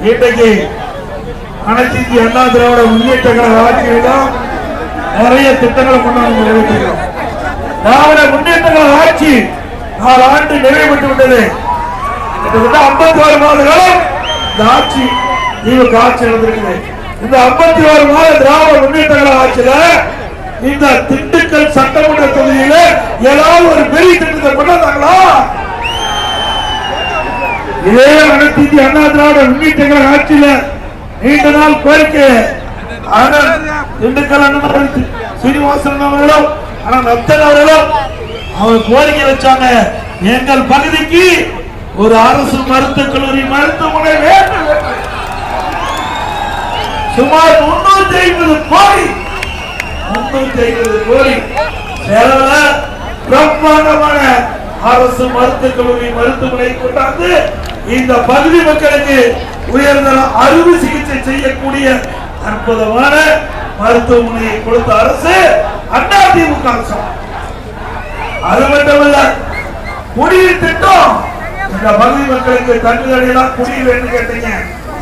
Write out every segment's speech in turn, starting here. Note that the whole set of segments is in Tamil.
இன்றைக்கு அனைத்து இந்திய அண்ணா திராவிட முன்னேற்ற கழக ஆட்சியில்தான் நிறைய திட்டங்களை கொண்டாந்து நிறைவேற்றுகிறோம் திராவிட முன்னேற்ற கழக ஆட்சி நாலு ஆண்டு நிறைவேற்று விட்டது. கிட்டத்தட்ட ஐம்பத்தி ஆறு மாத காலம் இந்த ஆட்சி திமுக ஆட்சி நடந்திருக்குது. இந்த ஐம்பத்தி ஆறு மாத திராவிட முன்னேற்ற கழக ஆட்சியில இந்த திண்டுக்கல் சட்டமன்ற தொகுதியில ஏதாவது ஒரு பெரிய திட்டத்தை கொண்டாந்தாங்களா? இதே அனைத்து இந்திய அண்ணா திராவிட முன்னேற்ற கழக ஆட்சியில நீண்ட நாள் கோரிக்கை. திண்டுக்கல் அண்ணன் சீனிவாசன் அவர்களும் ஆனால் நத்தன் அவர்களும் அவங்க கோரிக்கை வச்சாங்க. எங்கள் பகுதிக்கு ஒரு அரசு மருத்துவக் கல்லூரி மருத்துவமனை வேண்டும். சுமார் முன்னூத்தி ஐம்பது கோடி முன்னூத்தி ஐம்பது கோடி செலவுல பிரம்மாண்டமான அரசு மருத்துவக் கல்லூரி மருத்துவமனை கொண்டாந்து இந்த பகுதி மக்களுக்கு உயர்ந்த அறுவை சிகிச்சை செய்யக்கூடிய அற்புதமான மருத்துவமனையை கொடுத்த அரசு அண்ணா திமுக அரசு. அது மட்டுமல்ல குடிநீர் திட்டம். இந்த பகுதி மக்களுக்கு தங்குதடையெல்லாம் குடிநீர் வேணும் கேட்டீங்க.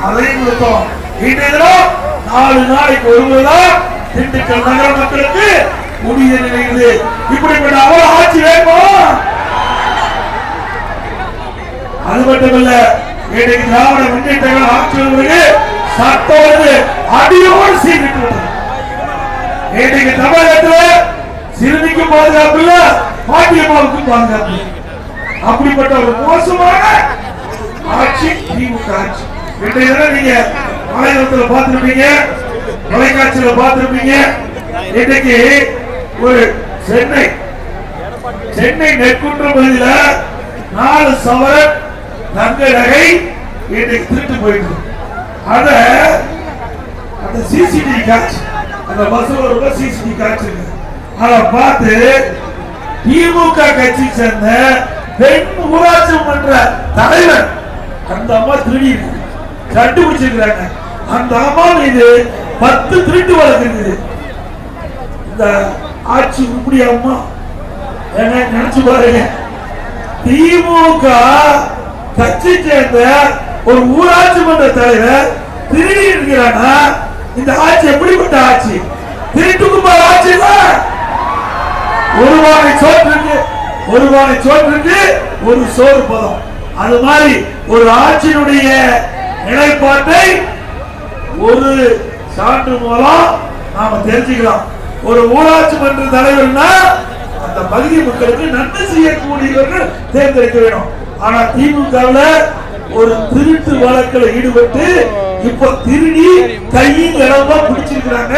அதையும் கொடுத்தோம். இன்றைய தினம் நாலு நாளைக்கு ஒரு திண்டுக்கல் நகர மக்களுக்கு குடிநீர் நிலையுது இப்படிப்பட்ட அவ்வளவு ஆட்சி வேணும் அது மட்டுமல்ல இன்றைக்கு திராவிட முன்னேற்ற கழக சட்டோடு அடியோடு சீர்கிட்டு விட்டது இன்றைக்கு தமிழகத்தில் சிறுமிக்கும் பாதுகாப்பு இல்ல பாட்டியம்மாவுக்கும் பாதுகாப்பு அப்படிப்பட்ட ஒரு மோசமான ஆட்சி திமுக ஆட்சி. இன்றைக்கு நீங்க மலையாளத்தில் பார்த்துருப்பீங்க தொலைக்காட்சியில பார்த்துருப்பீங்க. இன்றைக்கு ஒரு சென்னை சென்னை நெற்குன்ற பகுதியில் நாலு சவரன் தங்க நகை இன்னைக்கு திருட்டு போயிட்டு அத அந்த சிசிடிவி காட்சி அந்த பஸ் ஒரு சிசிடிவி காட்சி அதை பார்த்து திமுக கட்சி சேர்ந்த பெண் ஊராட்சி மன்ற தலைவர் அந்த அம்மா திருடி கண்டுபிடிச்சிருக்கிறாங்க. அந்த அம்மா மீது பத்து திருட்டு வழக்கு இருக்குது. இந்த ஆட்சி இப்படி அம்மா நினைச்சு பாருங்க. திமுக கட்சி சேர்ந்த ஒரு ஊராட்சி மன்ற தலைவர் திருடி இருக்கிறானா இந்த ஆட்சி எப்படிப்பட்ட ஆட்சி? திருட்டு கும்பல் ஆட்சி ஒரு வாழை சோற்றுக்கு ஒரு வாழை சோற்றுக்கு ஒரு சோறு பதம். அது மாதிரி ஒரு ஆட்சியினுடைய நிலைப்பாட்டை ஒரு சான்று மூலம் நாம தெரிஞ்சுக்கலாம் ஒரு ஊராட்சி மன்ற தலைவர்னா அந்த பகுதி மக்களுக்கு நன்மை செய்யக்கூடியவர்கள் தேர்ந்தெடுக்க வேணும். ஆனா திமுகவுல ஒரு திருட்டு வழக்கில் ஈடுபட்டு இப்ப திருடி கையில் இடமா பிடிச்சிருக்கிறாங்க.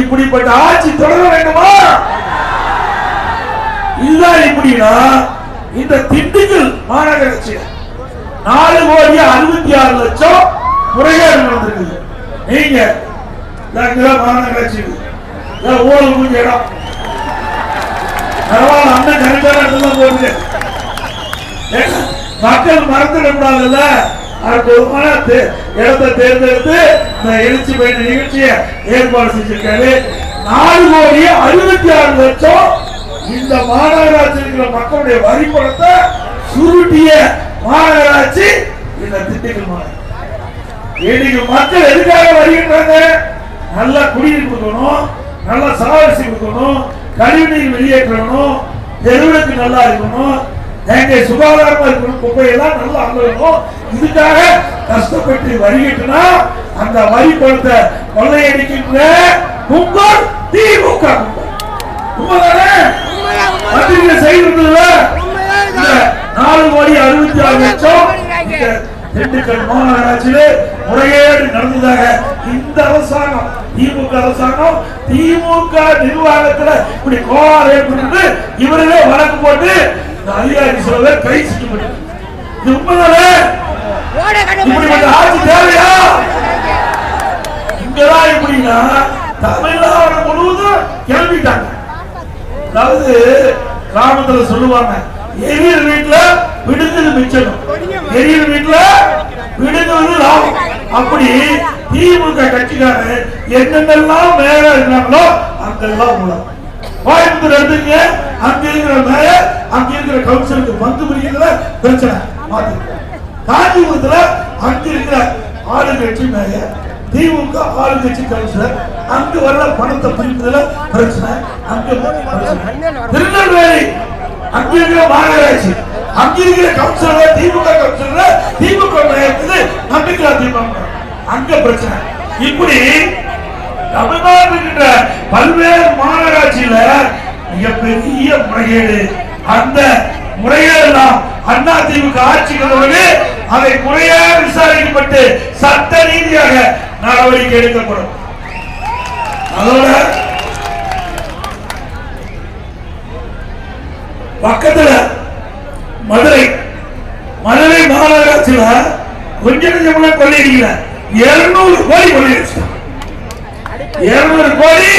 இப்படிப்பட்ட ஆட்சி தொடர வேண்டுமா? இதுதான் எப்படின்னா இந்த திண்டுக்கல் மாநகராட்சி நாலு கோடி அறுபத்தி ஆறு லட்சம் முறைகேடு நடந்திருக்குது. நீங்க மாநகராட்சி இதான் ஊழல் இடம்? பரவாயில்ல அண்ணன் கரெக்டான இடத்துல போகுது மக்கள் மறந்துடக்கூடாதுல்ல ஒரு மன இடத்தை தேர்ந்தெடுத்து இந்த எழுச்சி பயண நிகழ்ச்சியை ஏற்பாடு செஞ்சிருக்காரு. நாலு கோடி அறுபத்தி ஆறு லட்சம் இந்த மாநகராட்சி இருக்கிற மக்களுடைய வரி பணத்தை சுருட்டிய மாநகராட்சி இந்த திண்டுக்கல் மாநகராட்சி இன்னைக்கு மக்கள் எதுக்காக வருகின்றாங்க நல்ல குடிநீர் கொடுக்கணும் நல்ல சாவரிசி கொடுக்கணும் கழிவுநீர் வெளியேற்றணும் தெருவுக்கு நல்லா இருக்கணும் எங்க சுகாதாரமா இருக்கணும். குப்பையெல்லாம் நல்லா அனுபவம் இதுக்காக கஷ்டப்பட்டு வருகிட்டுனா அந்த வரி பணத்தை கொள்ளையடிக்கின்ற கும்பல் திமுக கும்பல். உண்மைதானே? பத்திரிகை செய்திருந்ததுல நாலு கோடி அறுபத்தி ஆறு லட்சம் திண்டுக்கல் மாநகராட்சியிலே முறைகேடு நடந்ததாக இந்த அரசாங்கம் திமுக அரசாங்கம் திமுக நிர்வாகத்துல இப்படி கோளாறு ஏற்பட்டு இவர்களே வழக்கு போட்டு இந்த அதிகாரி சில பேர் கை செய்யப்பட்டு இது உண்மைதானே? இப்படிப்பட்ட ஆட்சி தேவையா? இங்கதான் எப்படின்னா தமிழ்நாடு முழுவதும் கிளம்பிட்டாங்க. அதாவது கிராமத்துல சொல்லுவாங்க எரியல் வீட்டுல விடுதல் மிச்சம் எரியல் வீட்டுல விடுதல் லாபம் அப்படி திமுக கட்சிக்காரர் என்னென்னலாம் மேல இருக்கிறாங்களோ அங்கெல்லாம் மூலம் கோயம்புத்தூர் எடுத்துங்க அங்க இருக்கிற மேயர் அங்க இருக்கிற கவுன்சிலுக்கு பங்கு புரியல பிரச்சனை. மாத்தி. காஞ்சிபுரத்துல அங்க இருக்கிற ஆளுங்கட்சி மேயர் திமுக ஆளுங்கட்சி கவுன்சிலர் அங்க வர்ற பணத்தை பிரிப்பதுல பிரச்சனை. அங்க திருநெல்வேலி அங்க இருக்கிற மாநகராட்சி அங்க இருக்கிற councillor DMK councillor DMK mayor நம்பிக்கை திமுக அங்க பிரச்சனை. இப்படி தமிழ்நாடு இருக்கின்ற பல்வேறு மாநகராட்சியில மிகப்பெரிய முறைகேடு. அந்த முறைகேடெல்லாம் அண்ணா திமுக ஆட்சிக்கு பிறகு அதை முறையாக விசாரிக்கப்பட்டு சட்ட ரீதியாக நடவடிக்கை எடுக்கப்படும். அதோட பக்கத்துல மதுரை மதுரை மாநகராட்சியில கொஞ்சம் கொஞ்சம் கொள்ளையடிக்கல. இருநூறு கோடி கொள்ளையடிச்சிட்டான். இருநூறு கோடி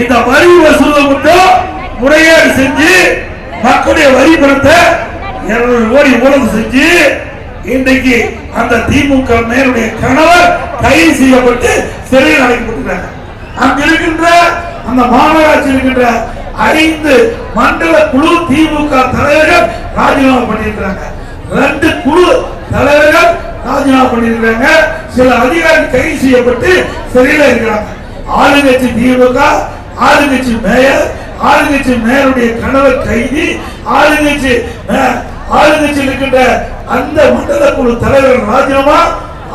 இந்த வரி வசூலை மட்டும் முறையீடு செஞ்சு மக்களுடைய வரி பணத்தை இருநூறு கோடி ஊழல் செஞ்சு இன்றைக்கு அந்த திமுக மேலுடைய கணவர் கைது செய்யப்பட்டு சிறையில் அடைக்கப்பட்டிருக்காங்க அங்க இருக்கின்ற அந்த மாநகராட்சி இருக்கின்ற ஐந்து மண்டல குழு திமுக தலைவர்கள் ராஜினாமா பண்ணியிருக்கிறாங்க. ரெண்டு குழு தலைவர்கள் ராஜினாமா பண்ணியிருக்கிறாங்க. சில அதிகாரிகள் கைது செய்யப்பட்டு சிறையில் இருக்கிறாங்க. ஆளுங்கட்சி திமுக ஆளுங்கட்சி மேயர் ஆளுங்கட்சி மேயருடைய கணவர் கைதி ஆளுங்கட்சி ஆளுங்கட்சி இருக்கின்ற அந்த மண்டல குழு தலைவர் ராஜினாமா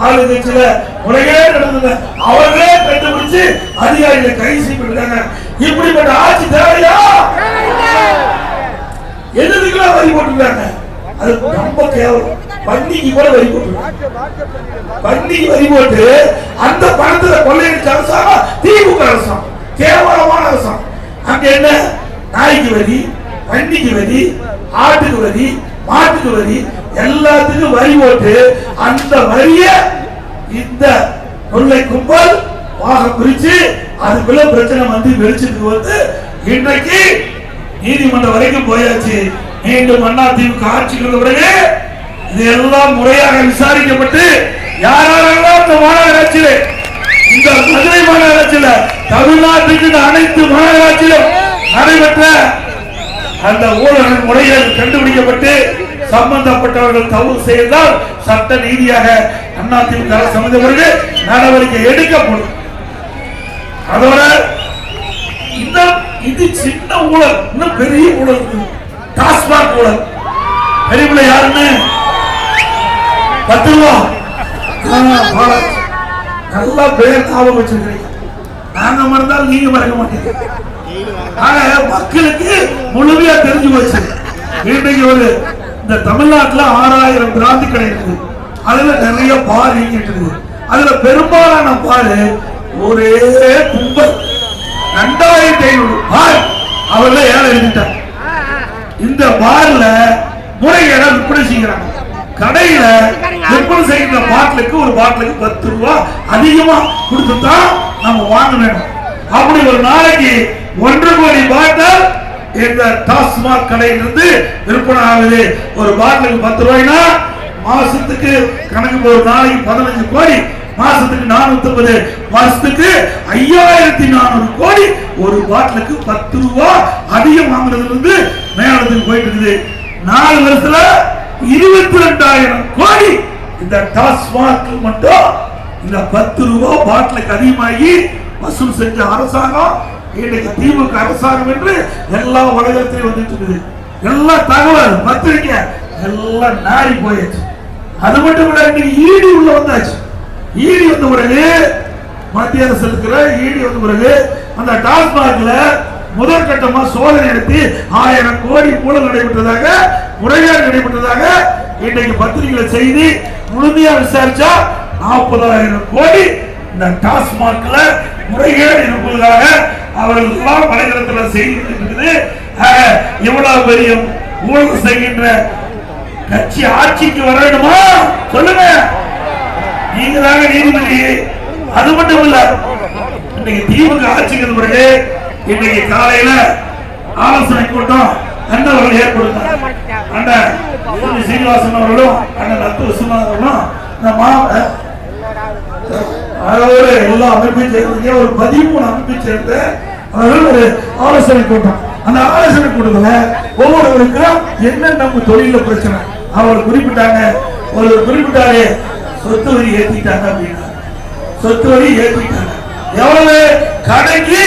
ஆளுங்கட்சியில முறையே நடந்தது அவர்களே கண்டுபிடிச்சு அதிகாரிகளை கைது செய்யப்பட்டிருக்காங்க இப்படிப்பட்ட ஆட்சி தேவையா? எதுக்கெல்லாம் வரி போட்டுருக்காங்க? அது ரொம்ப கேவலம். பன்னிக்கு கூட வரி போட்டு. பன்னிக்கு வரி போட்டு அந்த பணத்துல கொள்ளையடிச்ச அரசாங்கம் திமுக அரசாங்கம் கேவலமான அரசாங்கம். அங்க என்ன? நாய்க்கு வரி பன்னிக்கு வரி ஆட்டுக்கு வரி மாட்டுக்கு வரி எல்லாத்துக்கும் வரி போட்டு அந்த வரிய இந்த கொள்ளை கும்பல் வாக பிரிச்சு அதுக்குள்ள பிரச்சனை வந்து வெளிச்சத்துக்கு வந்து இன்றைக்கு நீதிமன்றம் வரைக்கும் போயாச்சு. மீண்டும் அண்ணா திமுக ஆட்சிக்கு வந்த பிறகு இதெல்லாம் முறையாக விசாரிக்கப்பட்டு யாரெல்லாம் இந்த மாநகராட்சியில இந்த மதுரை மாநகராட்சியில தமிழ்நாட்டுக்கு இந்த அனைத்து மாநகராட்சியிலும் நடைபெற்ற அந்த ஊழல் முறைகள் கண்டுபிடிக்கப்பட்டு சம்பந்தப்பட்டவர்கள் தவறு செய்தால் சட்ட ரீதியாக அதிமுக அரசு பிறகு நடவடிக்கை எடுக்கப்படும். அதோட இன்னும் இது சின்ன ஊழல் இன்னும் பெரிய ஊழல் இருக்கு. டாஸ்மாக் ஊழல். பெரியபிள்ளை யாருன்னு? பத்து ரூபா ஆ, பாலாஜி. நல்லா பேர் ஞாபகம் வச்சிருக்கிறீங்க. நாங்க மறந்தாலும் நீங்க மறக்க மாட்டீங்க. ஆக மக்களுக்கு முழுமையா தெரிஞ்சு போச்சு. இன்றைக்கு ஒரு இந்த தமிழ்நாட்டுல ஆறாயிரம் பிராந்தி கடை இருக்குது. அதுல நிறைய பார் இயங்கிட்டு அதுல பெரும்பாலான பாரு ஒரே கும்பல். ரெண்டாயிரத்தி ஐநூறு பார் அவர்ல ஏழை எழுதிட்டாங்க இந்த பார்ல முறைகேட விற்பனை செய்கிறாங்க. கடையில விற்பனை செய்கிற பாட்டிலுக்கு ஒரு பாட்டிலுக்கு பத்து ரூபா அதிகமா கொடுத்து தான் நம்ம வாங்க வேணும் அப்படி ஒரு நாளைக்கு ஒன்றரை கோடி பாட்டில் இந்த டாஸ்மாக் கடையிலிருந்து விற்பனை ஆகுது. ஒரு பாட்டிலுக்கு பத்து ரூபாய்னா மாசத்துக்கு கணக்கு ஒரு நாளைக்கு பதினஞ்சு கோடி மாசத்துக்கு நானூத்தி ஐம்பது மாசத்துக்கு ஐயாயிரத்தி நானூறு கோடி ஒரு பாட்டிலுக்கு பத்து ரூபா அதிகம் வாங்குறதுல இருந்து மேலத்துக்கு போயிட்டு இருக்குது. நாலு வருஷத்துல இருபத்தி ரெண்டாயிரம் கோடி இந்த டாஸ்மாக் மட்டும் இந்த பத்து ரூபா பாட்டிலுக்கு அதிகமாகி வசூல் செஞ்ச அரசாங்கம் இன்றைக்கு திமுக அரசாங்கம் என்று எல்லா உலகத்திலையும் வந்துட்டு இருக்குது. எல்லா தகவல் பத்திரிக்கை எல்லாம் நாரி போயாச்சு அது மட்டும் இல்ல இன்னைக்கு ஈடி உள்ள வந்தாச்சு. ஈடி வந்த பிறகு மத்திய அரசு இருக்கிற ஈடி வந்த பிறகு அந்த டாஸ்மாக்ல முதற்கட்டமா சோதனை நடத்தி ஆயிரம் கோடி கூட நடைபெற்றதாக முறையாக நடைபெற்றதாக இன்றைக்கு பத்திரிகையில செய்தி முழுமையா விசாரிச்சா நாற்பதாயிரம் கோடி இந்த டாஸ்மாக்ல முறைகேடு இருப்பதாக அவர்கள் எல்லாம் வலைதளத்தில் செய்தி இருக்குது இவ்வளவு பெரிய ஊழல் செய்கின்ற கட்சி ஆட்சிக்கு வர வேண்டுமா சொல்லுங்க. நீங்க தாங்க நீதிபதி. அது மட்டும் இல்ல இன்னைக்கு திமுக ஆட்சிக்கு பிறகு இன்னைக்கு காலையில ஆலோசனை கூட்டம் அண்ணன் அவர்கள் அண்ணன் சீனிவாசன் அவர்களும் அண்ணன் அத்து விஸ்வநாதன் அவர்களும் இந்த மாவட்ட அதோடு எல்லா அமைப்பையும் சேர்ந்து ஒரு பதிமூணு அமைப்பை சேர்ந்த அவர்கள் ஒரு ஆலோசனை கூட்டம். அந்த ஆலோசனை கூட்டத்தில் ஒவ்வொருவருக்கும் என்ன நம்ம தொழில பிரச்சனை அவர் குறிப்பிட்டாங்க. ஒரு குறிப்பிட்டாரு சொத்து வரி ஏத்திட்டாங்க அப்படின்னா. சொத்து வரி ஏற்றிட்டாங்க எவ்வளவு? கடைக்கு